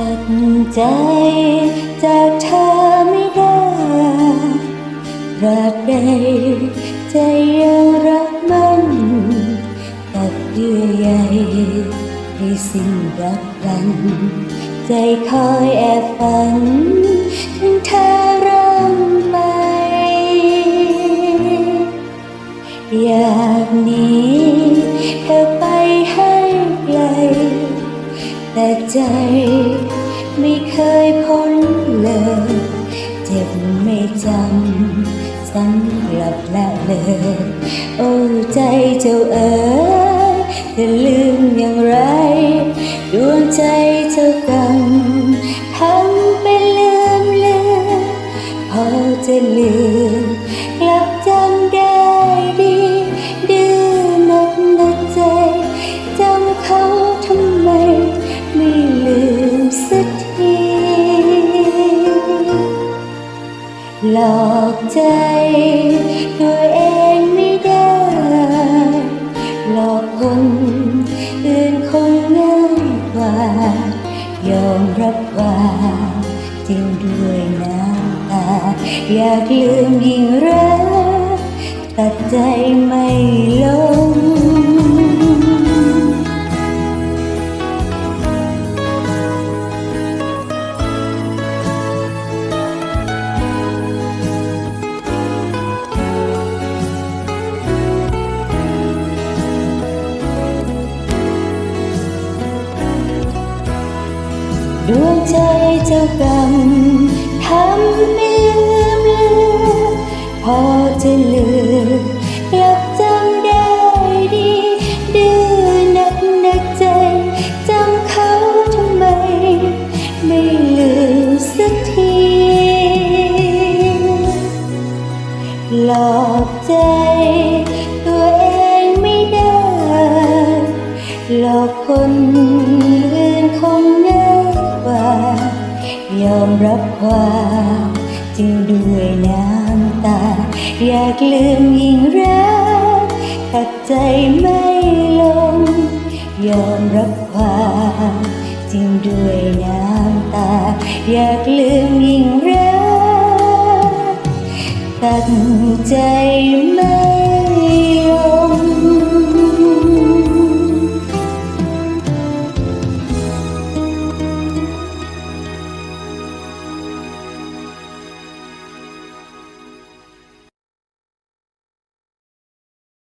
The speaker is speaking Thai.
ตัดใจจากเธอไม่ได้ตราบใดใจยังรักมันตัดเยื่อใยให้สิ้นรักกัน ใจคอยแอบฝันถึงเธอเริ่มใหม่อยากหนีเธอไปให้ไกลแต่ใจ ไม่เคยพ้นเลย เจ็บไม่จำซ้ำกลับละเลย โอ้ใจเจ้าเอ๋ยจะลืมอย่างไร ดวงใจเจ้ากำทำเป็นลืมเลือพอจะลืม หลอกใจ ตัวเองไม่ได้ หลอกคนอื่นคงง่ายกว่า ยอมรับว่าจริงด้วยน้ำตา อยากลืมยิ่งรักตัดใจไม่ลง ดวงใจเจ้ากรรมทำไม่ลืมเลือพอจะลืมกลับจำได้ดีดื้อนักนักใจจำเขาทำไม ไม่ลืมสักทีหลอกใจตัวเองไม่ได้หลอกคนอื่นคงง่าย ยอมรับความจริงด้วยน้ำตา อยากลืมยิ่งรักตัดใจไม่ลง ยอมรับความจริงด้วยน้ำตา อยากลืมยิ่งรักตัดใจไม่